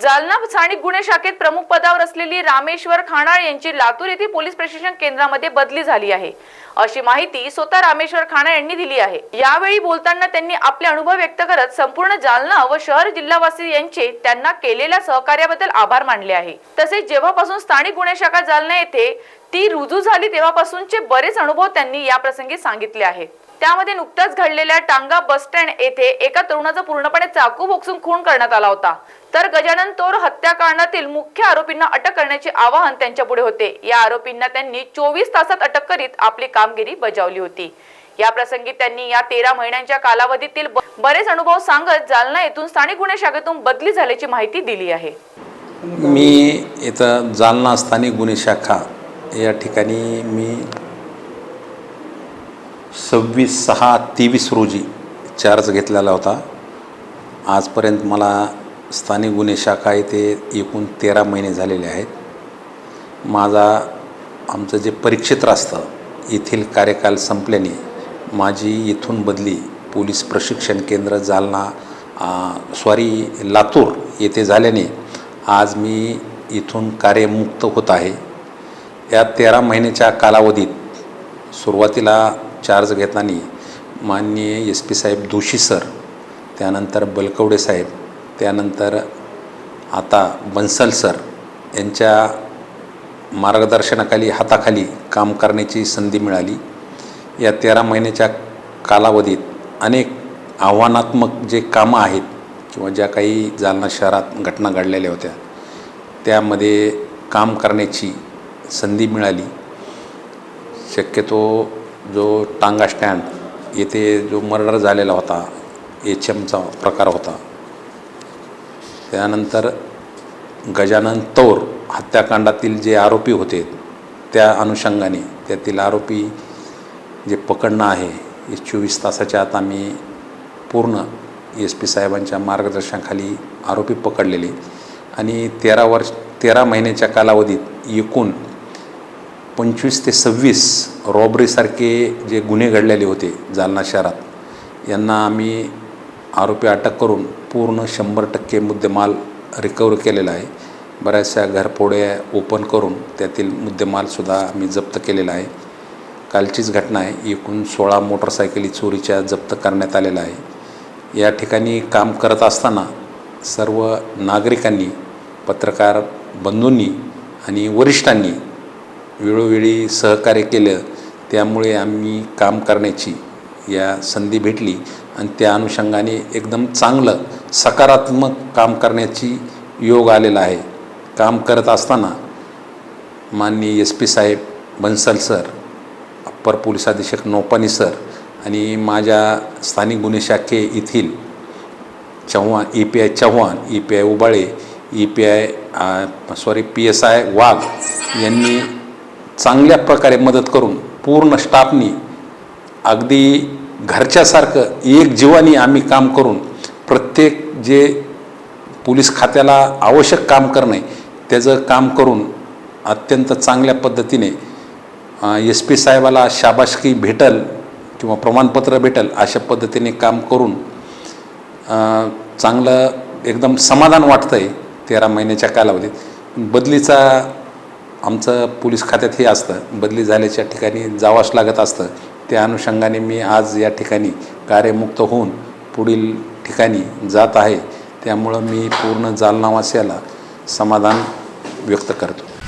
जालना स्थानिक गुन्हे शाखेत प्रमुख पदावर असलेली रामेश्वर खाणाळ यांची लातूर येथील पोलीस प्रशिक्षण केंद्रामध्ये बदली झाली आहे. अशी माहिती स्वतः रामेश्वर खाणा यांनी दिली आहे. यावेळी बोलताना त्यांनी आपले अनुभव व्यक्त करत संपूर्ण जालना व शहर जिल्हावासी यांचे त्यांना केलेल्या सहकार्याबद्दल आभार मानले आहे. तसेच जेव्हापासून स्थानिक गुन्हे शाखा जालना येथे ती रुजू झाली तेव्हापासूनचे बरेच अनुभव त्यांनी या प्रसंगी सांगितले आहे त्यामध्ये नुकत्याच घडलेल्या टांगा बस स्टँड येथे एका तरुणाचा पूर्णपणे चाकू बोक्सून खून करण्यात आला होता. तर गजानन तोर हत्याकांडातील मुख्य आरोपींना अटक करण्याचे आवाहन त्यांच्या पुढे होते. या आरोपींना त्यांनी चोवीस तासात अटक करीत आपली कामगिरी बजावली होती. या प्रसंगी त्यांनी या तेरा महिन्यांच्या कालावधीतील बरेच अनुभव सांगत जालना येथून स्थानिक गुन्हे शाखेतून बदली झाल्याची माहिती दिली आहे. मी इथं जालना स्थानिक गुन्हे शाखा या ठिकाणी मी सव्वीस सहा तेवीस रोजी चार्ज घेतलेला होता. आजपर्यंत मला स्थानिक गुन्हे शाखा येथे एकूण तेरा महिने झालेले आहेत. माझा आमचं जे परीक्षेत्र असतं येथील कार्यकाल संपल्याने माझी इथून बदली पोलीस प्रशिक्षण केंद्र जालना सॉरी लातूर येथे झाल्याने आज मी इथून कार्यमुक्त होत आहे. या तेरा महिन्याच्या कालावधीत सुरुवातीला चार्ज घेताना माननीय एस पी साहेब दोशी सर त्यानंतर बलकवडे साहेब त्यानंतर आता बन्सल सर यांच्या मार्गदर्शनाखाली हाताखाली काम करण्याची संधी मिळाली. या तेरा महिन्याच्या कालावधीत अनेक आव्हानात्मक जे कामं आहेत किंवा ज्या काही जालना शहरात घटना घडलेल्या होत्या त्यामध्ये काम करण्याची संधी मिळाली. शक्यतो जो टांगा स्टँड येथे जो मर्डर झालेला होता एच एमचा प्रकार होता. त्यानंतर गजानन तौर हत्याकांडातील जे आरोपी होते त्या अनुषंगाने त्यातील आरोपी जे पकडणं आहे हे चोवीस तासाच्या आत आम्ही पूर्ण एस पी साहेबांच्या मार्गदर्शनाखाली आरोपी पकडलेले. आणि तेरा वर्ष तेरा महिन्याच्या कालावधीत एकूण पंचवीस ते सव्वीस रॉबरीसारखे जे गुन्हे घडलेले होते जालना शहरात यांना आम्ही आरोपी अटक करून पूर्ण शंभर टक्के मुद्देमाल रिकवर केलेला आहे. बऱ्याचशा घरफोड्या ओपन करून त्यातील मुद्देमालसुद्धा आम्ही जप्त केलेला आहे. कालचीच घटना आहे. एकूण सोळा मोटरसायकली चोरीच्या जप्त करण्यात आलेल्या आहे. या ठिकाणी काम करत असताना सर्व नागरिकांनी पत्रकार बंधूंनी आणि वरिष्ठांनी वेळोवेळी सहकार्य केलं. त्यामुळे आम्ही काम करण्याची या संधी भेटली आणि त्या अनुषंगाने एकदम चांगलं सकारात्मक काम करण्याची योग आलेला आहे. काम करत असताना माननीय एस पी साहेब बन्सल सर अप्पर पोलीस अधीक्षक नोपानी सर आणि माझ्या स्थानिक गुन्हे शाखे येथील Chavan E P I Chavan E P I Ubale E P I sorry P S I Wagh यांनी चांगल्या प्रकारे मदत करून पूर्ण स्टाफनी अगदी घरच्यासारखं एक जीवानी आम्ही काम करून प्रत्येक जे पोलीस खात्याला आवश्यक काम करणे त्याचं काम करून अत्यंत चांगल्या पद्धतीने एस पी साहेबाला शाबासकी भेटल किंवा प्रमाणपत्र भेटल अशा पद्धतीने काम करून चांगलं एकदम समाधान वाटतं आहे तेरा महिन्याच्या कालावधीत. बदलीचा आमचं पोलीस खात्यात हे असतं बदली झाल्याच्या ठिकाणी जावंच लागत असतं. त्या अनुषंगाने मी आज या ठिकाणी कार्यमुक्त होऊन पुढील ठिकाणी जात आहे. त्यामुळं मी पूर्ण जालनावासियाला समाधान व्यक्त करतो.